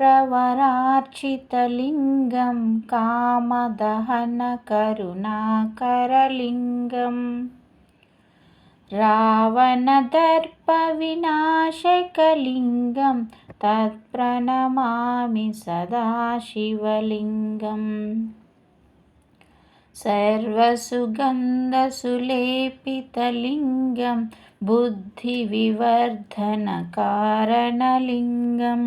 प्रवरार्चितलिङ्गं कामदहनकरुणाकरलिङ्गं रावणदर्पविनाशकलिङ्गं तत्प्रणमामि सदा शिवलिङ्गम् सर्वसुगन्धसुलेपितलिङ्गं बुद्धिविवर्धनकारणलिङ्गम्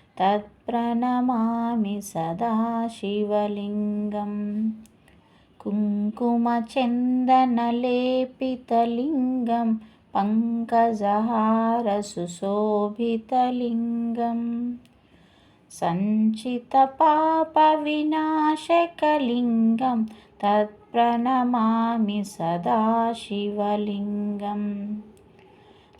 तत्प्रणमामि सदा शिवलिङ्गं कुङ्कुमचन्दनलेपितलिङ्गं पङ्कजहारसुशोभितलिङ्गं सञ्चितपापविनाशकलिङ्गं तत्प्रणमामि सदा शिवलिङ्गम्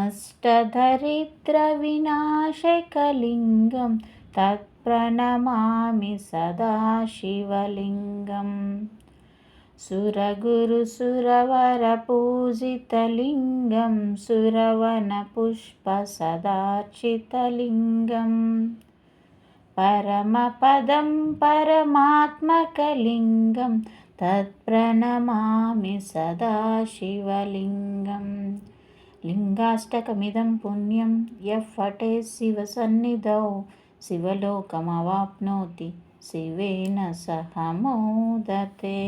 अष्टधरिद्रविनाशकलिङ्गं तत्प्रणमामि सदा शिवलिङ्गं सुरगुरुसुरवरपूजितलिङ्गं सुरवनपुष्पसदार्चितलिङ्गम् परमपदं परमात्मकलिङ्गं तत्प्रणमामि सदा शिवलिङ्गम्। లింగాష్టకమిదం పుణ్యం యః శివ సన్నిధౌ. శివలోకమవాప్నోతి. శివేన సహమోదతే.